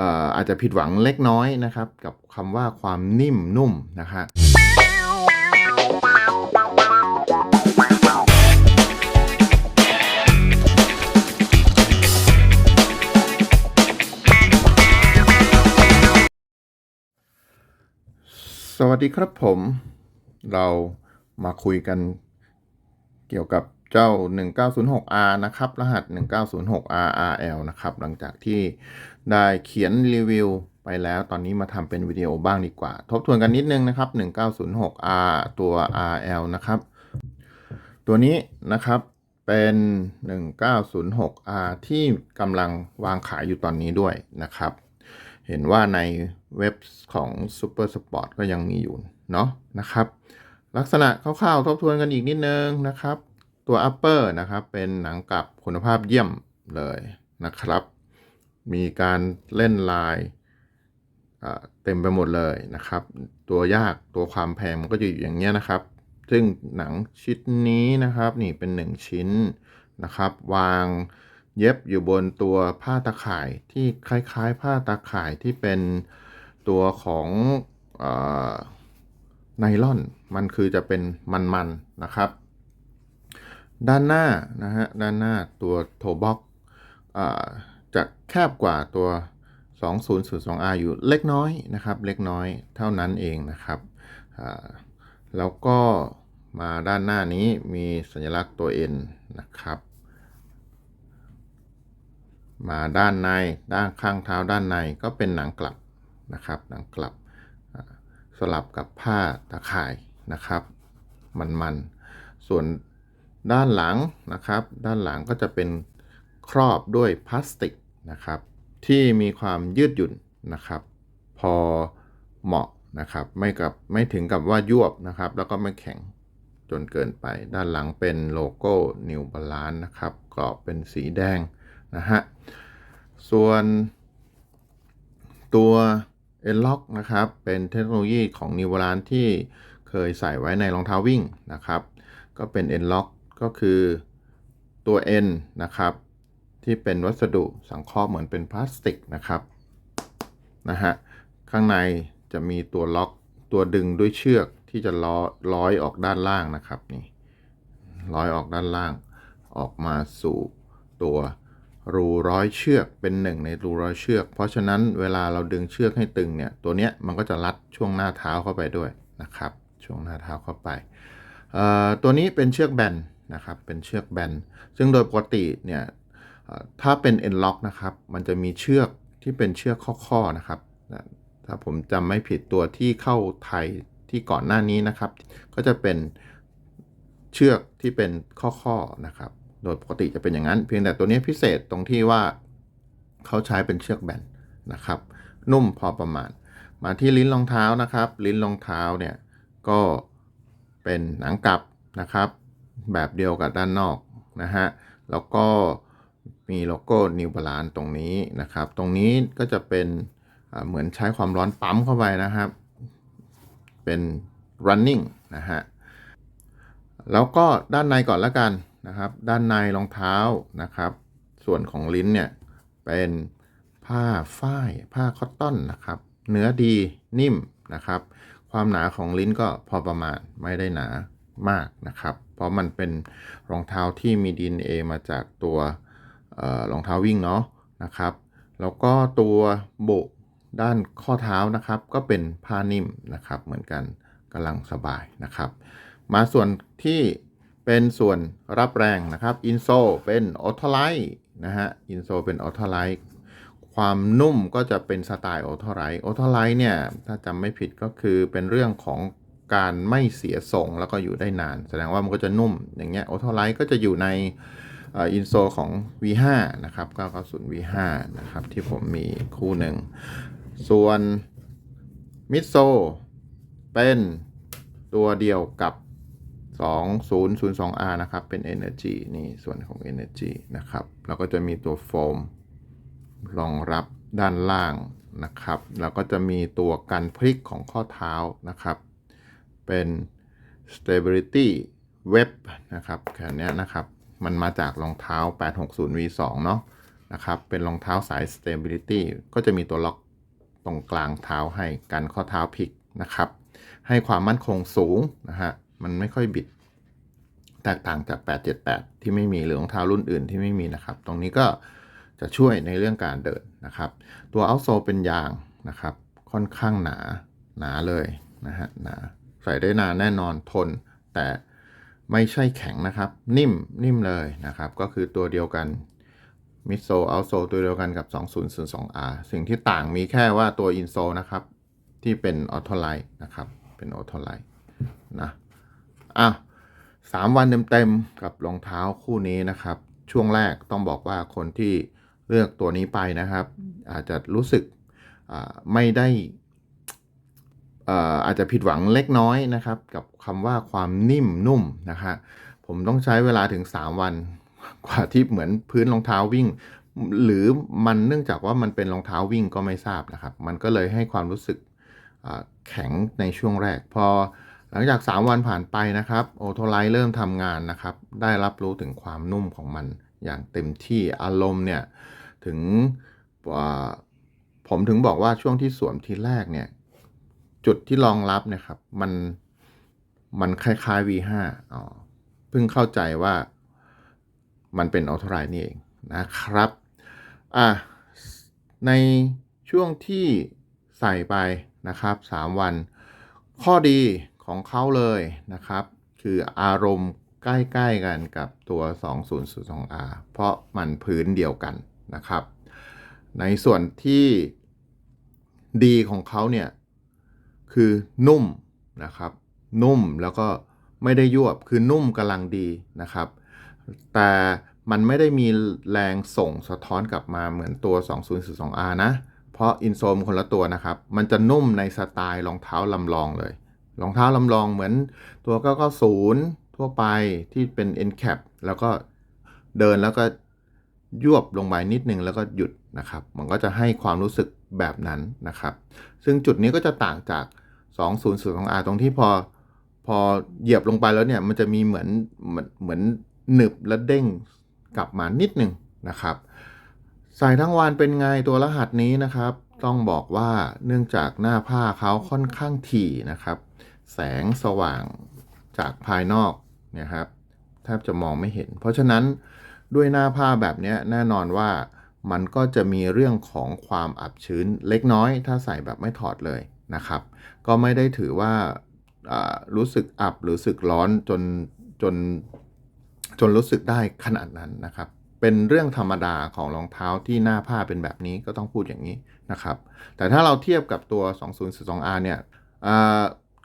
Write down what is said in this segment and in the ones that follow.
เอ่ออาจจะผิดหวังเล็กน้อยนะครับ กับคำว่าความนิ่มนุ่มนะฮะสวัสดีครับผมเรามาคุยกันเกี่ยวกับเจ้า 1906R นะครับ รหัส 1906RRL นะครับ หลังจากที่ ได้เขียนรีวิวไปแล้วตอนนี้มาทำเป็นวิดีโอบ้างดีกว่า ทบทวนกันนิดนึงนะครับ 1906R ตัว RL นะครับ ตัวนี้นะครับเป็น 1906R ที่กำลังวางขายอยู่ตอนนี้ด้วยนะครับ เห็นว่าในเว็บของ Super Sport ก็ยังมีอยู่เนาะนะครับ ลักษณะคร่าวๆทบทวนกันอีกนิดนึงนะครับ ตัว Upper นะครับ เป็นหนังกลับคุณภาพเยี่ยมเลยนะครับ มีการเล่นลายเต็มไปหมดเลยนะครับ ตัวยากตัวความแพงมันก็จะอยู่อย่างเงี้ยนะครับ ซึ่งหนังชิ้นนี้นะครับนี่เป็น 1 ชิ้นนะครับ วางเย็บอยู่บนตัวผ้าตาข่ายที่คล้ายๆ ผ้าตาข่ายที่เป็นตัวของอไนล่อนมันคือจะเป็นมันๆนะครับ ด้านหน้านะฮะด้านหน้าตัวโทบ็อก จะแคบกว่าตัว 2002R อยู่เล็กน้อยนะครับ เล็กน้อยเท่านั้นเองนะครับแล้วก็มาด้านหน้านี้มีสัญลักษณ์ตัว N นะครับ มาด้านในด้านข้างเท้าด้านในก็เป็นหนังกลับนะครับหนังกลับสลับกับผ้าตะข่ายนะครับ มันๆ ส่วนด้านหลังนะครับ ด้านหลังก็จะเป็น ครอบด้วยพลาสติกนะครับ ที่มีความยืดหยุ่นนะครับ พอเหมาะนะครับ ไม่กับไม่ถึงกับว่ายวบนะครับ แล้วก็ไม่แข็งจนเกินไป ด้านหลังเป็นโลโก้ New Balance นะครับ กรอบเป็นสีแดงนะฮะ ส่วนตัว n l o c k นะครับ เป็นเทคโนโลยีของ New Balance ที่เคยใส่ไว้ในรองเท้าวิ่งนะครับ ก็เป็น n l o c k ก็คือตัว N นะครับ ที่เป็นวัสดุสังเคราะห์เหมือนเป็นพลาสติกนะครับนะฮะข้างในจะมีตัวล็อกตัวดึงด้วยเชือกที่จะล้อร้อยออกด้านล่างนะครับนี่ร้อยออกด้านล่าง ออกมาสู่ตัวรูร้อยเชือกเป็นหนึ่งในรูร้อยเชือก เพราะฉะนั้นเวลาเราดึงเชือกให้ตึงเนี่ยตัวเนี้ยมันก็จะรัดช่วงหน้าเท้าเข้าไปด้วยนะครับ ช่วงหน้าเท้าเข้าไปตัวนี้เป็นเชือกแบนนะครับเป็นเชือกแบนซึ่งโดยปกติเนี่ย ถ้าเป็น N lock นะครับ มันจะมีเชือกที่เป็นเชือกข้อๆนะครับ ถ้าผมจำไม่ผิดตัวที่เข้าไทยที่ก่อนหน้านี้นะครับ ก็จะเป็นเชือกที่เป็นข้อๆนะครับ โดยปกติจะเป็นอย่างนั้น เพียงแต่ตัวนี้พิเศษตรงที่ว่าเขาใช้เป็นเชือกแบนนะครับ นุ่มพอประมาณ มาที่ลิ้นรองเท้านะครับ ลิ้นรองเท้าเนี่ยก็เป็นหนังกลับนะครับ แบบเดียวกับด้านนอกนะฮะแล้วก็ มีโลโก้ New Balance ตรงนี้นะครับ ตรงนี้ก็จะเป็นเหมือนใช้ความร้อนปั๊มเข้าไปนะครับ เป็น running นะฮะ แล้วก็ด้านในก่อนล้วกันนะครับ ด้านในรองเท้านะครับ ส่วนของลิ้นเนี่ย เป็นผ้าฝ้าย ผ้าคอตตอนนะครับ เนื้อดีนิ่มนะครับ ความหนาของลิ้นก็พอประมาณไม่ได้หนามากนะครับ เพราะมันเป็นรองเท้าที่มี DNA มาจากตัว รองเท้าวิ่งเนาะนะครับ แล้วก็ตัวโบกด้านข้อเท้านะครับ ก็เป็นผ้านิ่มนะครับ เหมือนกันกำลังสบายนะครับ มาส่วนที่เป็นส่วนรับแรงนะครับอินโซเป็นออโตไลท์นะฮะอินโซเป็นออโตไลท์ความนุ่มก็จะเป็นสไตล์ออโตไลท์ออโตไลท์เนี่ยถ้าจำไม่ผิดก็คือเป็นเรื่องของการไม่เสียทรงแล้วก็อยู่ได้นาน แสดงว่ามันก็จะนุ่มอย่างเงี้ยออโตไลท์ก็จะอยู่ใน อินโซของ V5 นะครับ 990 V5 นะครับ ที่ผมมีคู่หนึ่ง ส่วนมิดโซเป็นตัวเดียวกับ 2002R นะครับ เป็น Energy นี่ส่วนของ Energy นะครับ แล้วก็จะมีตัวโฟมรองรับด้านล่างนะครับ แล้วก็จะมีตัวกันพลิกของข้อเท้านะครับ เป็น stability web นะครับแค่นี้นะครับ มันมาจากรองเท้า 860 V2 เนาะนะครับ เป็นรองเท้าสาย stability ก็จะมีตัวล็อกตรงกลางเท้าให้กันข้อเท้าพลิกนะครับ ให้ความมั่นคงสูงนะฮะ มันไม่ค่อยบิด แตกต่างจาก 878 ที่ไม่มีหรือรองเท้ารุ่นอื่นที่ไม่มีนะครับ ตรงนี้ก็จะช่วยในเรื่องการเดินนะครับ ตัวเอาโซเป็นยางนะครับ ค่อนข้างหนาหนาเลยนะฮะหนาใส่ได้นานแน่นอนทนแต่ ไม่ใช่แข็งนะครับ นิ่มนิ่มเลยนะครับ ก็คือตัวเดียวกันมิโซเอาโซตัวเดียวกันกับ 2002R สิ่งที่ต่างมีแค่ว่าตัวอินโซนะครับ ที่เป็นออโตไลท์นะครับ เป็นออโตไลท์นะอะสามวันเต็มๆกับรองเท้าคู่นี้นะครับ ช่วงแรกต้องบอกว่าคนที่เลือกตัวนี้ไปนะครับ อาจจะรู้สึกไม่ได้ อาจจะผิดหวังเล็กน้อยนะครับ กับคำว่าความนิ่มนุ่มนะฮะผมต้องใช้เวลาถึง 3 วัน กว่าที่เหมือนพื้นรองเท้าวิ่ง หรือมันเนื่องจากว่ามันเป็นรองเท้าวิ่งก็ไม่ทราบนะครับ มันก็เลยให้ความรู้สึกแข็งในช่วงแรก พอหลังจาก 3 วันผ่านไปนะครับโอโทไลท์เริ่มทำงานนะครับ ได้รับรู้ถึงความนุ่มของมันอย่างเต็มที่อารมณ์เนี่ยถึงผมถึงบอกว่าช่วงที่สวมทีแรกเนี่ย จุดที่รองรับเนี่ยครับ มันมันคล้ายๆ V5 อ๋อเพิ่งเข้าใจว่ามันเป็นออโตไรนี่เองนะครับ อะ ในช่วงที่ใส่ไปนะครับ 3 วัน ข้อดีของเขาเลยนะครับ คืออารมณ์ใกล้ๆกันกับตัว 2002R เพราะมันพื้นเดียวกันนะครับ ในส่วนที่ดีของเขาเนี่ย คือนุ่มนะครับ นุ่มแล้วก็ไม่ได้ยวบคือนุ่มกำลังดีนะครับ แต่มันไม่ได้มีแรงส่งสะท้อนกลับมาเหมือนตัว 2042R นะ เพราะอินโซมคนละตัวนะครับ มันจะนุ่มในสไตล์รองเท้าลำลองเลย รองเท้าลำลองเหมือนตัว990 ทั่วไปที่เป็น e n cap แล้วก็เดินแล้วก็ยวบลงไปนิดนึงแล้วก็หยุด นะครับ มันก็จะให้ความรู้สึกแบบนั้นนะครับ ซึ่งจุดนี้ก็จะต่างจาก 2002R ตรงที่พอพอเหยียบลงไปแล้วเนี่ยมันจะมีเหมือนเหมือนเหมือนหนึบและเด้งกลับมานิดหนึ่งนะครับใส่ทั้งวันเป็นไงตัวรหัสนี้นะครับ ต้องบอกว่าเนื่องจากหน้าผ้าเขาค่อนข้างถี่นะครับ แสงสว่างจากภายนอกเนะครับแทบจะมองไม่เห็น เพราะฉะนั้นด้วยหน้าผ้าแบบนี้แน่นอนว่า มันก็จะมีเรื่องของความอับชื้นเล็กน้อย ถ้าใส่แบบไม่ถอดเลยนะครับ ก็ไม่ได้ถือว่ารู้สึกอับหรือรู้สึกร้อนจนจนจนรู้สึกได้ขนาดนั้นนะครับ เป็นเรื่องธรรมดาของรองเท้าที่หน้าผ้าเป็นแบบนี้ก็ต้องพูดอย่างนี้นะครับ แต่ถ้าเราเทียบกับตัว 2042R เนี่ยอ่า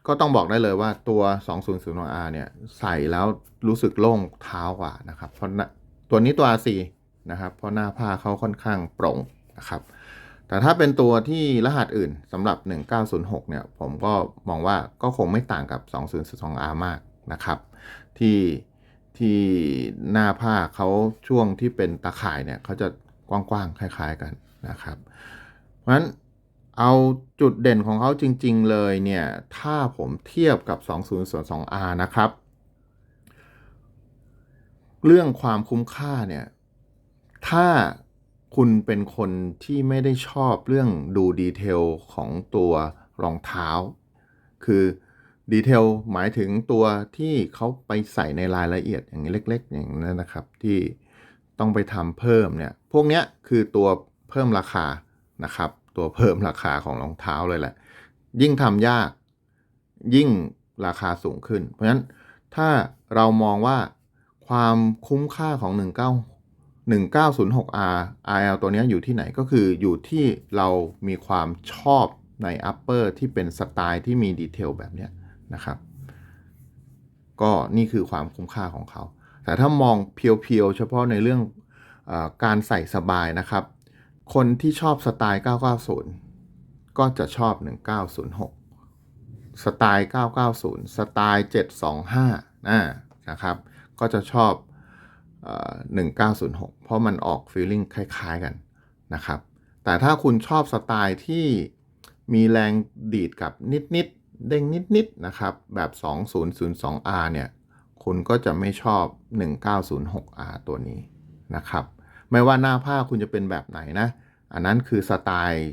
ก็ต้องบอกได้เลยว่าตัว 2042R เนี่ยใส่แล้วรู้สึกโล่งเท้ากว่านะครับ เพราะน้าตัวนี้ตัว RC นะครับ เพราะหน้าผ้าเขาค่อนข้างโปร่งนะครับ แต่ถ้าเป็นตัวที่รหัสอื่นสำหรับ 1906 เนี่ย ผมก็มองว่าก็คงไม่ต่างกับ 2042R มากนะครับ ที่ที่หน้าผ้าเขาช่วงที่เป็นตาข่ายเนี่ยเขาจะกว้างๆคล้าย ๆกันนะครับ เพราะฉะนั้นเอาจุดเด่นของเขาจริง ๆ เลยเนี่ย ถ้าผมเทียบกับ 2002R นะครับ เรื่องความคุ้มค่าเนี่ย ถ้าคุณเป็นคนที่ไม่ได้ชอบเรื่องดูดีเทลของตัวรองเท้า คือดีเทลหมายถึงตัวที่เขาไปใส่ในรายละเอียดอย่างเล็ก ๆ อย่างนั้นนะครับ ที่ต้องไปทำเพิ่มเนี่ย พวกเนี้ยคือตัวเพิ่มราคานะครับ ตัวเพิ่มราคาของรองเท้าเลยแหละ ยิ่งทำยาก ยิ่งราคาสูงขึ้น เพราะฉะนั้นถ้าเรามองว่าความคุ้มค่าของ 19 1906R RL ตัวนี้อยู่ที่ไหนก็คืออยู่ที่เรามีความชอบใน upper ที่เป็นสไตล์ที่มีดีเทลแบบนี้นะครับ ก็นี่คือความคุ้มค่าของเขา แต่ถ้ามองเพียวๆ เฉพาะในเรื่องอการใส่สบายนะครับ คนที่ชอบสไตล์ 990 ก็จะชอบ 1906 สไตล์ 990 สไตล์ 725อ่านะครับ ก็จะชอบ 1906 เพราะมันออกฟีลลิ่งคล้ายๆกันนะครับ แต่ถ้าคุณชอบสไตล์ที่มีแรงดีดกับนิดๆ เด้งนิดๆ นะครับ แบบ 2002R เนี่ย คุณก็จะไม่ชอบ 1906R ตัวนี้นะครับ ไม่ว่าหน้าผ้าคุณจะเป็นแบบไหนนะ อันนั้นคือสไตล์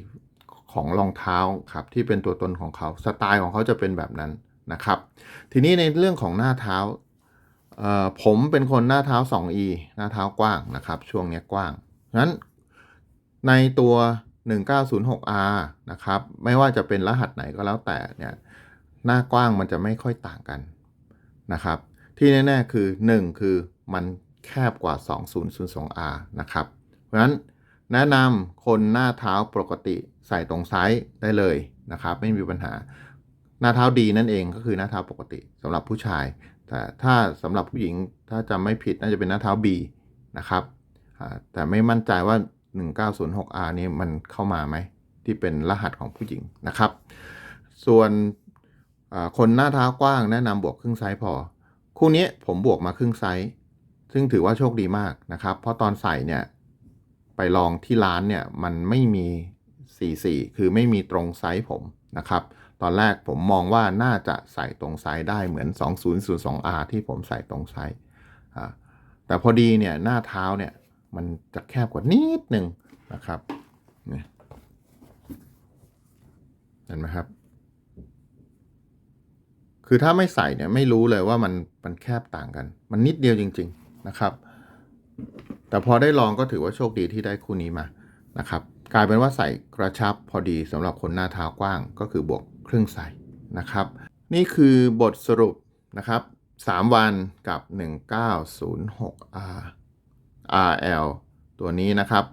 ของรองเท้าครับที่เป็นตัวตนของเขา สไตล์ของเขาจะเป็นแบบนั้นนะครับ ทีนี้ในเรื่องของหน้าเท้า ผมเป็นคนหน้าเท้า 2e หน้าเท้ากว้างนะครับ ช่วงนี้กว้างงั้นในตัว 1906R นะครับ ไม่ว่าจะเป็นรหัสไหนก็แล้วแต่เนี่ยหน้ากว้างมันจะไม่ค่อยต่างกันนะครับ ที่แน่ๆคือ 1 คือมันแคบกว่า 2002R นะครับ เพราะฉะนั้นแนะนำคนหน้าเท้าปกติใส่ตรงไซส์ได้เลยนะครับ ไม่มีปัญหาหน้าเท้าดีนั่นเองก็คือหน้าเท้าปกติสำหรับผู้ชาย แต่ถ้าสำหรับผู้หญิงถ้าจำไม่ผิดน่าจะเป็นหน้าเท้า B นะครับแต่ไม่มั่นใจว่า 1906R นี้มันเข้ามาไหม ที่เป็นรหัสของผู้หญิงนะครับ ส่วนคนหน้าเท้ากว้างแนะนำบวกครึ่งไซส์พอ คู่นี้ผมบวกมาครึ่งไซส์ซึ่งถือว่าโชคดีมากนะครับ เพราะตอนใส่เนี่ยไปลองที่ร้านเนี่ยมันไม่มี 44 คือไม่มีตรงไซส์ผมนะครับ ตอนแรกผมมองว่าน่าจะใส่ตรงไซส์ได้เหมือน 2002R ที่ผมใส่ตรงไซส์แต่พอดีเนี่ยหน้าเท้าเนี่ยมันจะแคบกว่านิดหนึ่งนะครับเห็นไหมครับ คือถ้าไม่ใส่เนี่ยไม่รู้เลยว่ามันมันแคบต่างกัน มันนิดเดียวจริง ๆนะครับ แต่พอได้ลองก็ถือว่าโชคดีที่ได้คู่นี้มานะครับ กลายเป็นว่าใส่กระชับพอดีสำหรับคนหน้าเท้ากว้างก็คือบวก ครื่องใส่นะครับ นี่คือบทสรุปนะครับ3วันกับ 1906R RL ตัวนี้นะครับ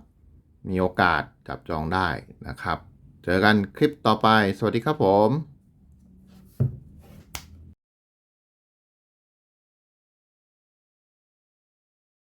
มีโอกาสจับจองได้นะครับ เจอกันคลิปต่อไป สวัสดีครับผม